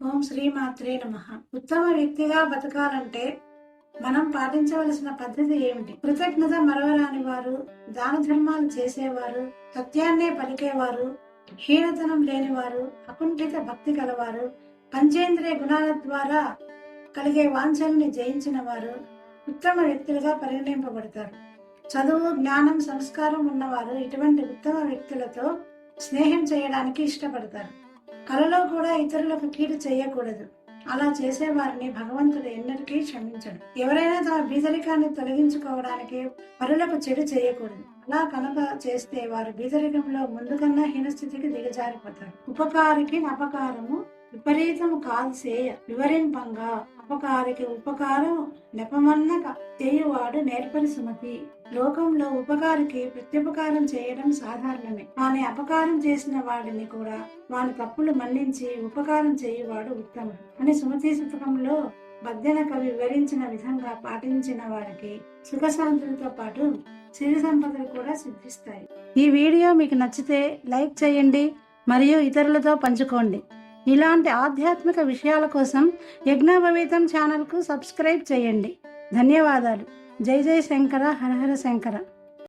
ఓం శ్రీమాత్రే నమ. ఉత్తమ వ్యక్తిగా బతకాలంటే మనం పాటించవలసిన పద్ధతి ఏమిటి? కృతజ్ఞత మరవరాని వారు దాన ధర్మాలు చేసేవారు సత్యాన్నే పలికేవారు హీనతనం లేనివారు అకుంఠిత భక్తి కలవారు పంచేంద్రియ గుణాల ద్వారా కలిగే వాంఛల్ని జయించిన వారు ఉత్తమ వ్యక్తులుగా పరిగణింపబడతారు. చదువు జ్ఞానం సంస్కారం ఉన్నవారు ఇటువంటి ఉత్తమ వ్యక్తులతో స్నేహం చేయడానికి ఇష్టపడతారు. కలలో కూడా ఇతరులకు కీడు చేయకూడదు. అలా చేసేవారిని భగవంతుడు ఎన్నటికీ క్షమించడు. ఎవరైనా తమ బీదరికాన్ని తొలగించుకోవడానికి పరులకు చెడు చేయకూడదు. అలా కనుక చేస్తే వారు బీదరికంలో ముందుకన్నా హీనస్థితికి దిగజారిపోతారు. ఉపకారికి అపకారము విపరీతము కాదు చేయ వివరింపంగా అపకారికి ఉపకారం నెపమన్నక చేయువాడు నేర్పరి సుమతి. లోకంలో ఉపకారికి ప్రత్యుపకారం చేయడం సాధారణమే. కానీ అపకారం చేసిన వాడిని కూడా వాని తప్పులు మన్నించి ఉపకారం చేయువాడు ఉత్తముడు అని సుమతి శతకంలో భద్యన కవి వివరించిన విధంగా పాటించిన వారికి సుఖశాంతులతో పాటు సిరి సంపదలు కూడా సిద్ధిస్తాయి. ఈ వీడియో మీకు నచ్చితే లైక్ చేయండి మరియు ఇతరులతో పంచుకోండి. ఇలాంటి ఆధ్యాత్మిక విషయాల కోసం యజ్ఞభవితం ఛానల్కు సబ్స్క్రైబ్ చేయండి. ధన్యవాదాలు. జై జై శంకర హరహర శంకర.